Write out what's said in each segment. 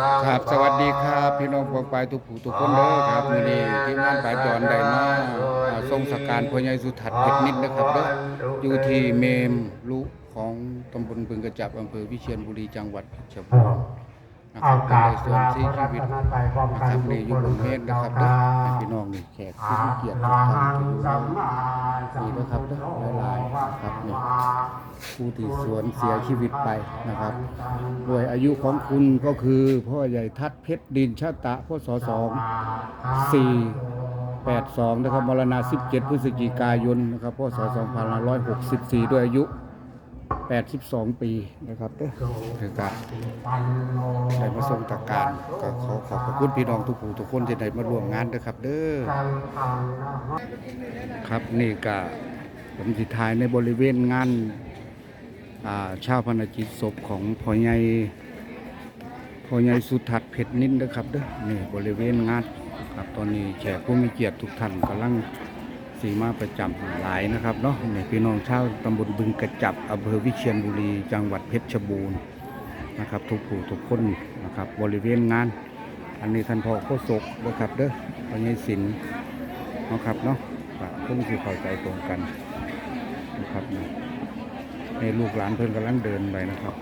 ครับสวัสดีครับพี่น้องปองปายทุกผู้ทุกคนเด้อครับมื้อนี้ทีมงานป่าจอนได้มาอ่าทรงสการพ่อใหญ่สุทัศน์เพชรนิดนะครับเด้ออยู่ที่เมมลุของตำบลบึงกระจับอำเภอวิเชียรบุรีจังหวัดเพชรบูรณ์นะคเอารับกราบในส่วนลาที่พระชีรัวิตตนตรัยพร้อมนะกันครับทุนี่กอยู่คนบนเมเถินดนะเราครับเด้อดาให้พี่น้องนี่แขกผู้อะมีเกียรติทุระกท่าหันงที่อยู่สัมมาสัมนี่พุนะครับทเด้โธอหลายๆนะครับนี่ ผู้ที่สวนเสียชีวิตไปนะครับด้วยอายุของคุณก็คือพ่อใหญ่ทัดเพชรดินชาตะพศสองสี่แปดสองนะครับมรณาสิบเจ็ดพฤศจิกายนนะครับพศสองพันร้อยหกสิบสี่ด้วยอายุแปดสิบสองปีนะครับเด้อคือการได้มาทรงตะการก็ขอขอบพระคุณพี่น้องทุกผู้ทุกคนที่ได้มาร่วมงานนะครับ เด้อครับนี่ก็ผมสิทายในบริเวณงาน ชาวพนกิจศพของพ่อใหญ่พ่อใหญ่สุทัศน์เพชรนินนะครับเด้อนี่บริเวณงานครับตอนนี้แขกผู้มีเกียรติทุกท่านกำลังสีมาประจำหลายนะครับเนาะนี่พี่น้องชาวตำบลบึงกระจับอำเภอวิเชียรบุรี จังหวัดเพชรบูรณ์นะครับ ทุกผู้ทุกคนนะครับบริเวณงาน อันนี้ท่านพ่อโคศกนะครับเด้อพ่อใหญ่ศิลนะครับเนาะเพิ่งสิเข้าใจตรงกันนะครับ นี่ให้ลูกหลานเพื่อนกำลังเดินไปนะครับ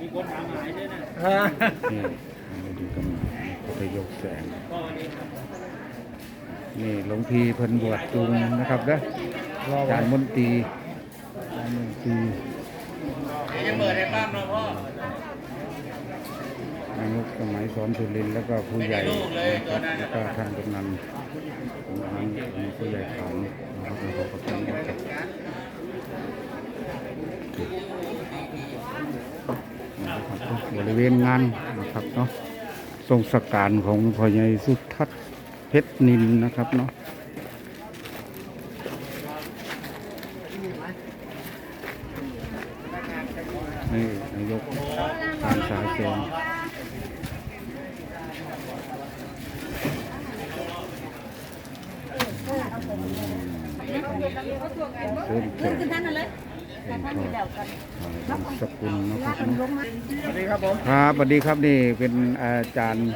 มีคนถามหายด้วยนะนี่มาดูกันไปยกแสง นี่หลวงพี่เพิ่นบวชจุงนะครับนะอาจารย์มนตรีอาจารย์มนตรีจะเปิดให้ป้ามเราพ่อนายกสมัยสอนสุรินทร์แล้วก็ผู้ใหญ่นะครับแล้วก็ท่านกำนันกำนันผู้ใหญ่ขันนะครับแล้วก็ขอบคุณนะครับนะครับบริเวณงานนะครับเนาะทรงสการของพ่อใหญ่สุทัศน์ เพชรนินนะครับเนาะนี่นายกทางสายเสียงเส้นแขกขึ้นท่านนั่นเลยเป็นทอดนามสกุลนะครับเนาะสวัสดีครับผมครับสวัสดีครับนี่เป็นอาจารย์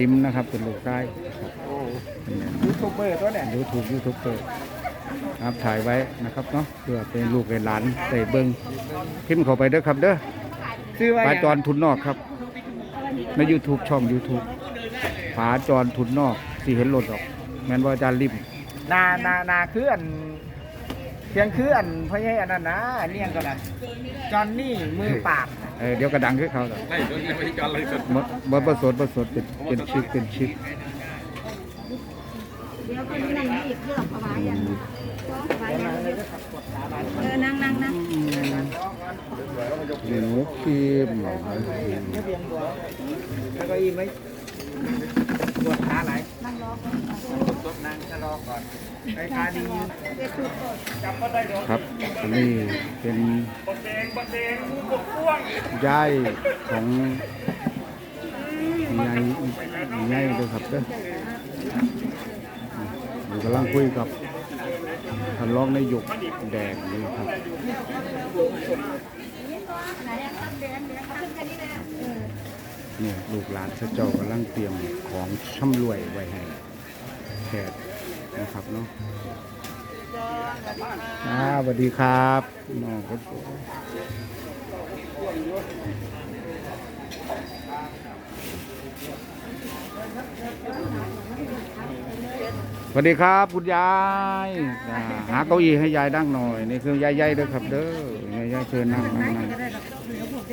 ลิมนะครับเป็นลูกชายครับ ยูทูบเบอร์ตัวเนี่ยยูทูบยูทูบเบอร์ครับถ่ายไว้นะครับเนาะเพื่อเป็นลูกเป็นหลานใส่เบิ้งพิมพ์เข้าไปเด้อครับเด้อชื่อว่าปาจรทุนนอกครับ ใน YouTube ช่อง YouTube ผาจรทุนนอกสีเห็นรถออก แม่นว่าอาจารย์ริมนานานาคืออันเพียงคืออันพ่อใหญ่อันนั้นนะอันนี้อันก็นะจอนนี่มือปราบเออเดี๋ยวกระดังขึ้นเขาต่อไม่โดนไม่จอนเลยสุดบ่บ่ประสดประสดเป็นเป็นชิปเป็นชิปเดี๋ยวีกเรื่องเอาไว้อย่างเอาไว้อย่างเออนั่งนั่งนั่งหนูคีมแล้วก็อีไหมปวดขาไหนนั่งรอก่อนนั่งจะรอก่อนไอ้ขาดีจับก็ได้ดอครับอันนี้เป็นบดแดงบดแดงบดพ่วงยายของยายยายด้วยครับเด้อ กำลังคุยกับท่านรองนายกแดงนี่ครับเนี่ยลูกหลานพระเจ้ากำลังเตรียมของช่ำรวยไว้ให้แขกนะครับเนาะสวัสดีครับน้องคนสวย สวัสดีครับคุณยายหาเก้าอี้ให้ยายนั่งหน่อย นี่คือยายใหญ่เด้อครับเด้อยายๆเชิญนั่งนั่งนั่ง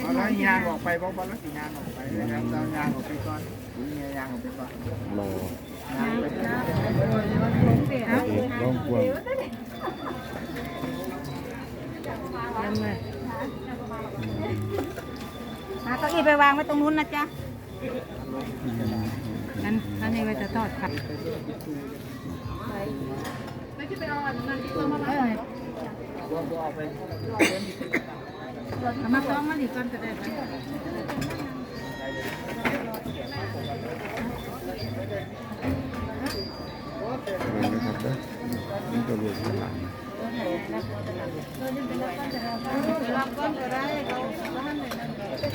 เอาล้วยางออกไปบอกว่าแล้วสิยางออกไปนะครับเอายางออกไปก่อนนี่ยางออกไปก่อนรอยางไปก่อนเอกร้องพวงาเก้าอี้ไปวางไว้ตรงนู้นนะจ๊ะนั่นนั่นนี่ก็จะทอดผัดไม่ใช่ไปเอาอันนั้นที่เขามารวมตัวออกไปเอามาต้องมาดีก่อนก็ได้ไหมเบิ่งนะครับเด้อนี่ก็ลูกหลานรับก่อนก็ได้เขาบ้านเลยตั้งขาว นี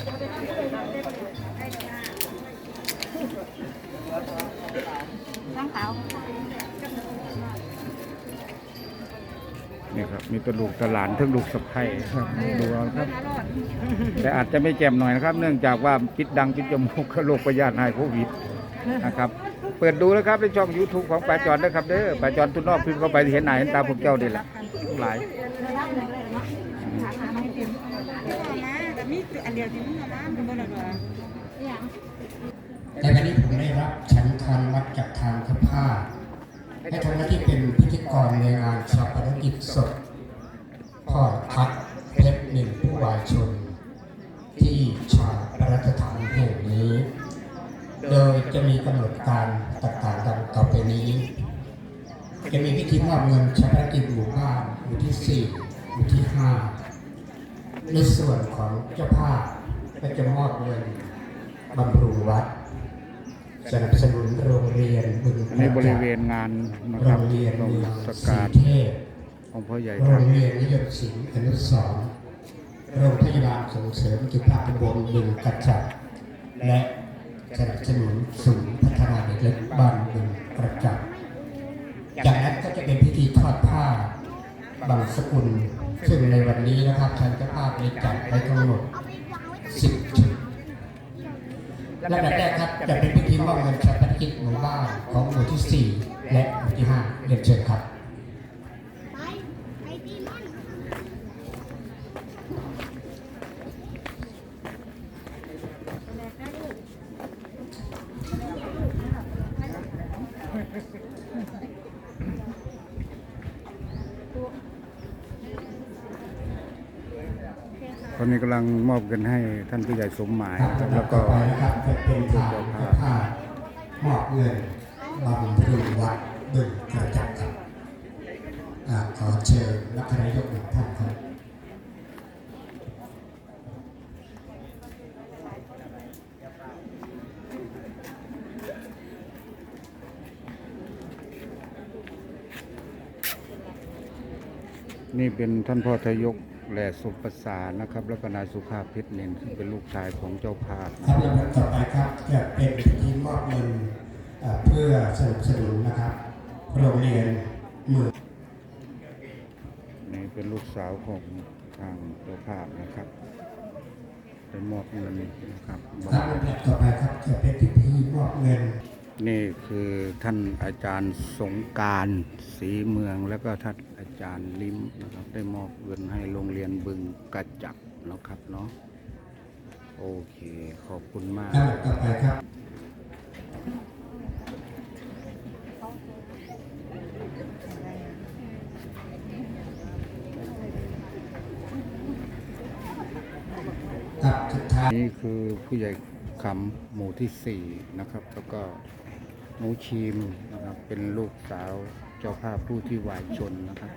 ่ครับ มีแตลูกตหลานทั้งลูกสะใภ้ครับดูเอาครับ แต่อาจจะไม่แจ่มหน่อยนะครับ เนื่องจากว่าปิดดังปิดจมูกกับโรคประยาธิหายโควิดนะครับ เปิดดูนะครับในช่อง YouTube ของปาจอนนะครับเด้อปาจอนทุนนอกพิมพ์เข้าไปเห็นหน้าเห็นตาพวกเจ้าดีแหละทั้งหลายแต่ มีอันเดียวที่มันน้ำเป็นบ่ได้บ่ในวันนี้ผมได้รับฉันทานวัดจากทางพระผ้าให้ทำหน้าที่เป็นพิธีกรในงานชาปนกิจศพพ่อทัดเพชรหนึ่งผู้วายชน ที่ชาพระราชฐานแห่งนี้ โดยจะมีกำหนดการต่างๆดังต่อไปนี้ จะมีพิธีมอบเงินชาปนกิจหมู่บ้านหมู่ที่สี่หมู่ที่ห้า ในส่วนของเจ้าภาพก็จะมอบเงินบำรุงวัดสนับสนุนโรงเรียนบึงในบริเวณงานนะคโรรับงเรียนลงเมืองสสีการเทพของพ่อใหญ่โรครับงเรียนนิยมศิลป์อนุสรณ์โรงพยาบาลส่งเสริมสุขภาพตำบลบึงกระจับและสนับสนุนศูนย์พัฒนาเด็กเล็กบ้านบึงกระจับจากนั้นก็จะเป็นพิธีทอดผ้า บางสกุล ซึ่งในวันนี้นะครับทางเจ้าภาพได้จัดไว้ทั้งหมด10ชุดลำดับแรกครับจะเป็นพิธีมอบเงินชาปนกิจหมู่บ้านของหมู่ที่ 4 และหมู่ที่ 5เรียนเชิญครับ ตอนนี้กำลังม อบเงินให้ท่านผู้ใหญ่สมหมายนะครับแล้วก็เป็นทางเจ้าภาพมอบเงินบำรุงวัดบึงกระจับครับขอเชิญนักนายกหนึ่งท่านครับนี่เป็นท่านพ่อทยก แหล่สุประสานนะครับ แล้วก็นายสุภาพเพชรเนนซึ่งเป็นลูกชายของเจ้าภาพครับลำดับต่อไปครับจะเป็นพิธีมอบเงินเอ่อเพื่อสนับสนุนนะครับ โรงเรียนเมืองนี่เป็นลูกสาวของทางเจ้าภาพนะครับเป็นมอบเงินนะครับบอกครับลำดับต่อไปครับจะเป็นพิธีมอบเงิน นี่คือท่านอาจารย์สงกรารสีเมืองแล้วก็ท่านอาจารย์ลิมนะครับได้มอบเงินให้โรงเรียนบึงกระจับนะครับเนาะโอเคขอบคุณมากลำดับต่อไปครับครับสุดท้ายนี่คือผู้ใหญ่คำหมู่ที่สี่นะครับ แล้วก็ หนูชีมนะครับเป็นลูกสาวเจ้าภาพผู้ที่วายชนนะครับ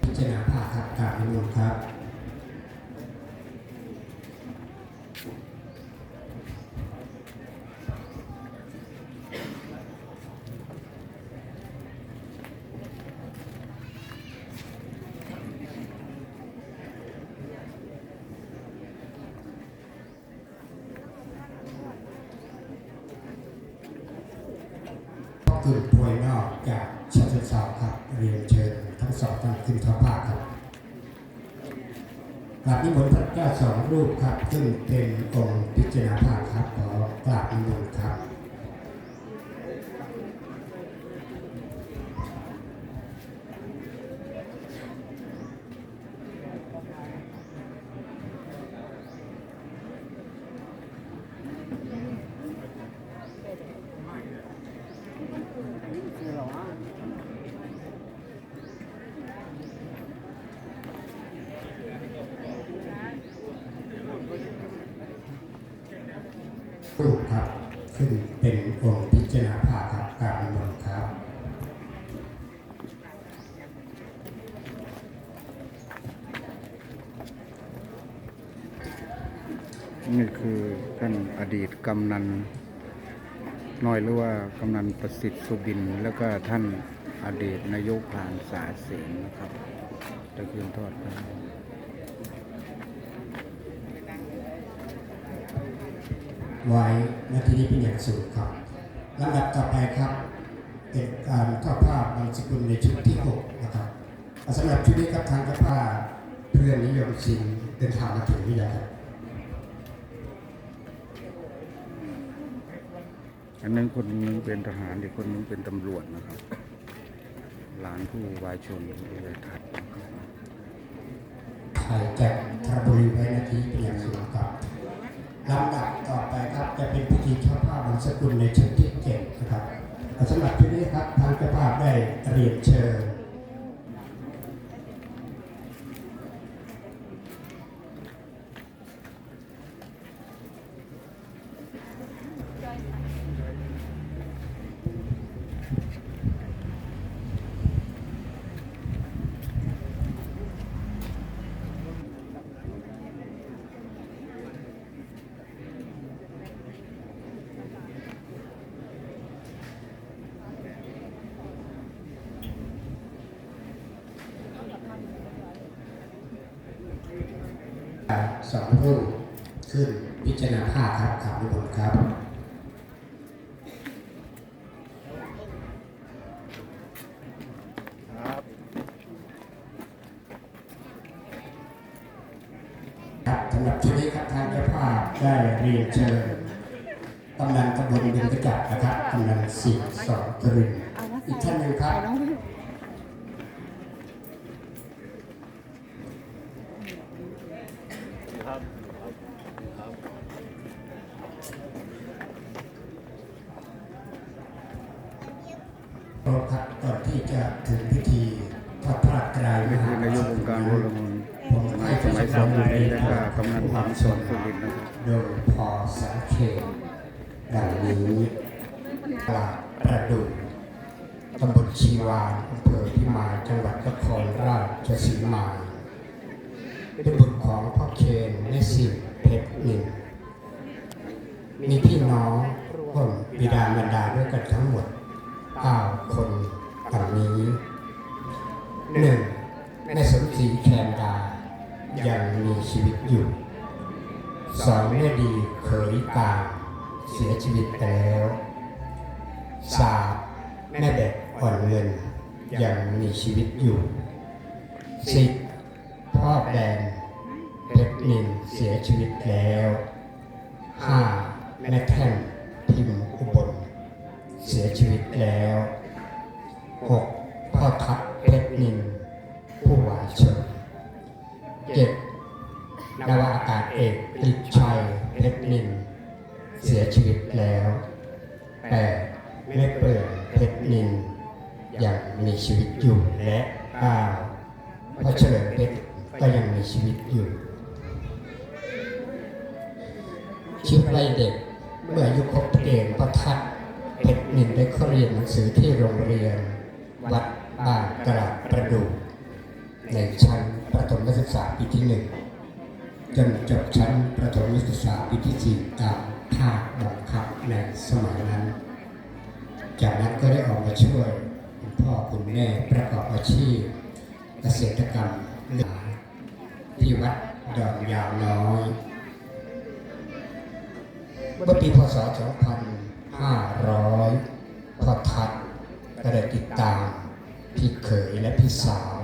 พิ จารณาภาครับกราบนิมนต์ครับพ่อกึ่งพวยนอกจากชาติ เศร้าครับเรียนเชิญทั้งสองท่านขึ้นท้าผ้าครับกราบนิมนต์พระเจ้าสองรูปครับ ซึ่งเป็นองค์พิจารณาภาคครับขอกราบนิมนต์ครับ รูปครับซึ่ง เป็นองค์พิจารณาภาคครับกาบนิมนครับนี่คือท่านอดีตกำนันน้อยหรือว่ากำนันประสิทธิ์สุบิน แล้วก็ท่านอดีตนายกผ่านสาเสนนะครับตะคืนทอดไป ไว้นาทีนี้เป็นอย่างสูงครับลำดับต่อไปครับเป็นการทอดผ้าบางสกุลในชุดที่6นะครับสำหรับชุดนี้ครับทางกระผ้าเพื่อนนิยมศิลป์เดินทางมาถึงหรือยังครับอันนั้นคนหนึงเป็นทหารอีกคนหนึงเป็นตำรวจนะครับหลานผู้วายชนผู้วายทัดนะครับถ่ายจากทรบุรีไว้นาทีเป็นอย่างสูงครับ ลำดับต่อไปครับจะเป็นพิธีทอดผ้าบางสกุลในชุดที่เจ็ดนะครับสำหรับที่นี้ครับทางกระผ้าได้เรียนเชิญ สองรุ่นขึ้นพิจารณาภาคครับขอบคุณครับ โปรดครับก่อนที่จะถึงพิธีพระพระกรายนี่คือนายกองค์การวรมนผมสมัให้สมัยสองปีและก็กำนันความสนสุรินทร์นะครับโดยพอสังเขตดังนี้กลาด 9คนดังนี้หนึ่งแม่สมศรีแคนดา ยังมีชีวิตอยู่สองแม่ดีเขยกลางเสียชีวิตไปแล้วสามแม่แบบอ่อนเงินยังมีชีวิตอยู่สิบพ่อแดงเพชรนินเสียชีวิตแล้วห้าแม่แท่งพิมพ์อุบลเสียชีวิตแล้ว หกพ่อทัพเพชรนินผู้วาชนเจ็ดนาวาอากาศเอกติชัยเพชรนิน เสียชีวิตแล้วแปดแม่เปิดเพชรนินยังมีชีวิตอยู่และเก้าพระเฉลิมเพชรก็ยังมีชีวิตอยู่ชีวิตวัยเด็กเมื่ออายุครบเกณฑ์พระทัดเพชรนินได้เข้าเรียนหนังสือที่โรงเรียน บ้านตลาดประดูในชั้นประถมศึกษาปีที่หนึ่งจนจบชั้นประถมศึกษาปีที่สี่ตามภาคบังคับในสมัยนั้น จากนั้นก็ได้ออกมาช่วยคุณพ่อคุณแม่ประกอบอาชีพเกษตรกรรมเลือที่วัดดอนยาวน้อยเมื่อปีพศ 2500 พอทัดก็ได้ติดตาม พี่เขยและพี่สาว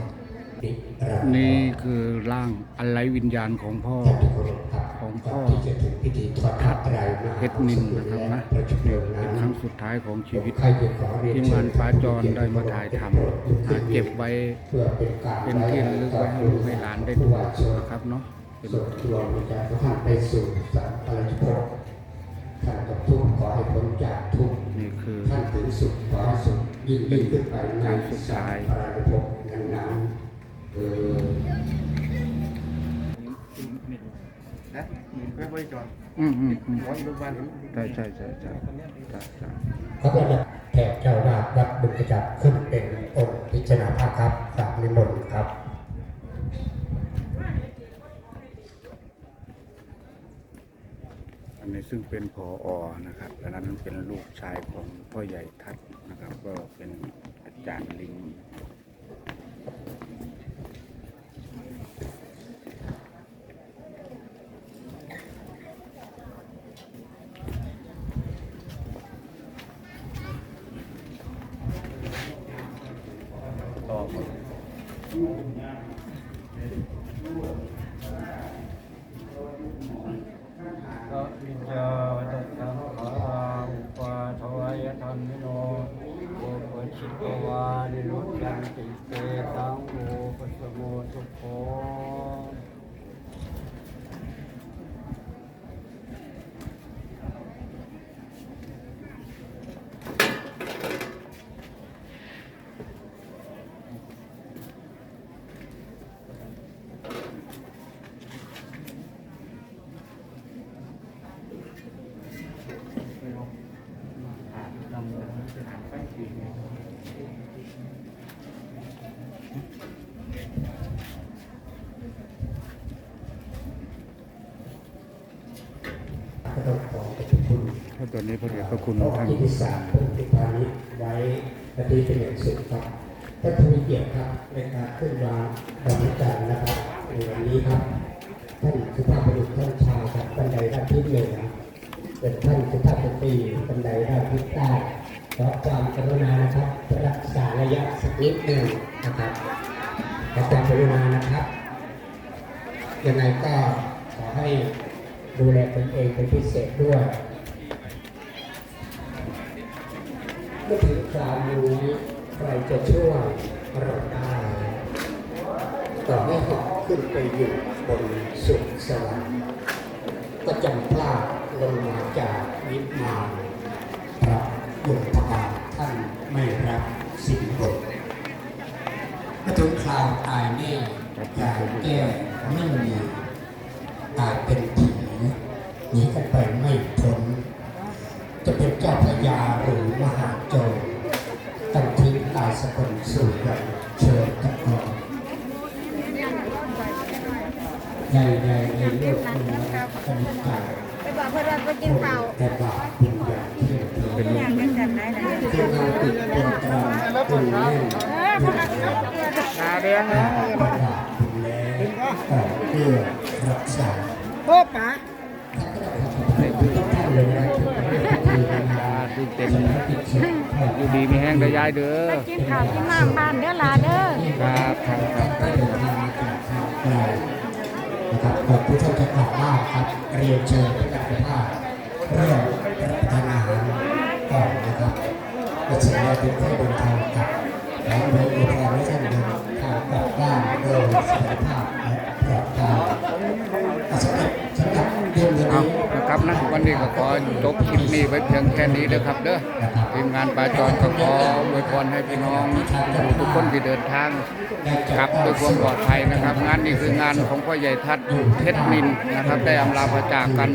นิรันดรนี่คือร่างอะไรวิญญาณของพ่อท่านที่เคารพครับของพ่อก่นที่จะถึงพิธีทอดผ้าไตรมหาเพชรนินนะครับนะพระจุลเป็นครั้งสุดท้ายของชีวิตใครจะขอเรียทีมงานป้าจรได้มาถ่ายทำหาเก็บไว้เพื่อเป็นการเป็นที่ระลึกไว้ให้ลูกให้หลานได้ดูนะครับเนาะเป็นส่วนรวมในการท่านไปสู่สัมปรายภพ ท่านกับทุกข์ขอให้พ้นจากทุกข์นี่คือท่านถึงสุขขอให้สุขยิ่งยิ่งขึ้นไปในสัมปรายภพนั้นๆเออนะไม่บริจาคอืมอืมอืมร้อยลูกบ้านใช่ใช่ใช่ใช่ใช่ใช่เขาก็จะแขกเจ้าวาดวัดบุญกระจับขึ้นเป็นองค์พิจารณาภาคครับกราบนิมนต์ครับ อั นนี้ซึ่งเป็นพออนะครับอันนั้นเป็นลูกชายของพ่อใหญ่ทัศน์นะครับ ก็เป็นอาจารย์ลิง ก็วิญญาณสังขาอุปาทวายธรรมิโนโอปชิตวานิรุตตันติเตตังโอปสโมสุโข ก็ต้องขอขอบคุณถ้าตอนนี้พระเดชพระคุณท่านท่านที่สามพงศ์ติพานิชไว้ปฏิเป็นอย่างสุดครับท่านทวีเกียรติครับในการขึ้นวางดำเนินการนะครับในวันนี้ครับ ท่านสุภาพบุรุษท่านชายครับบันไดด้านทิศเหนือเป็นท่านสุภาพสตรีบันไดด้านทิศใต้ขอความกรุณานะครับรักษาระยะสักนิดหนึ่งนะครับขอความกรุณานะครับยังไงก็ขอให้ ดูแลตนเองเป็นพิเศษด้วยเมื่อถึงคราวนี้ใครจะช่วยเราได้ต่อให้หาะขึ้นไปอยู่บนสุดสวรรค์ก็จำพลาดลงมาจากนิพพานพระยมพบาลท่านไม่รับสิ่งบทเมื่อถึงคราวตายแน่ยายแก้ไม่มีตายเป็นผี หนีกันไปไม่พ้นจะเป็นเจ้าพระยาหรือมหาโจรต้องทิ้งกายสกุลสู่กันเชิญกับกองใหญ่ใหญ่ในโลกนี้สนิทใจไปบอกเพื่อนว่าไปกินข้าวแต่บาปเป็นอย่างที่เธอเป็นอย่างกันแบบไหนนะที่เราติดเป็นตราคุณแม่เออพวกเราเกลือตาแดงนะบาปคุณแม่ต่อเพื่อรักษาโอ้ป๋า ท่านเลยนะที่ไม่ได้พิจารณาซึ่งเป็นติดเชื้อยู่ดีมีแห้งได้ยายเด้อกินข้าวกินน้ำบ้านเด้อลาเด้อครับครับครับนะครับก่อนที่ท่านจะกลับบ้านครับเรียนเชิญพระกราบเรื่องรับประทานอาหารก่อนนะครับและเชิญเราเป็นผู้เดินทางกับและโดยอุปกรณ์ให้ท่านเดินทางกลับบ้านโดยสวัสดิภาพและปลอดภัยสำหรับสำหรับเรื่องนี้ เอานะครับนะ วันนี้ก็ขอจบคลิปนี้ไว้เพียงแค่นี้นะครับเด้อทีมงานปลาจอนก็ขออวยพรให้พี่น้องทุกคนที่เดินทางกลับด้วยความปลอดภัยนะครับ งานนี้คืองานของพ่อใหญ่ทัศน์เพชรนินนะครับได้อำลาพระจากกัน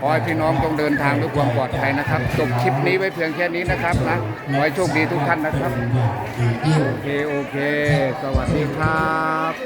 ขอให้พี่น้องจงเดินทางด้วยความปลอดภัยนะครับจบคลิปนี้ไว้เพียงแค่นี้นะครับนะขอให้โชคดีทุกท่านนะครับโอเคโอเค สวัสดีครับ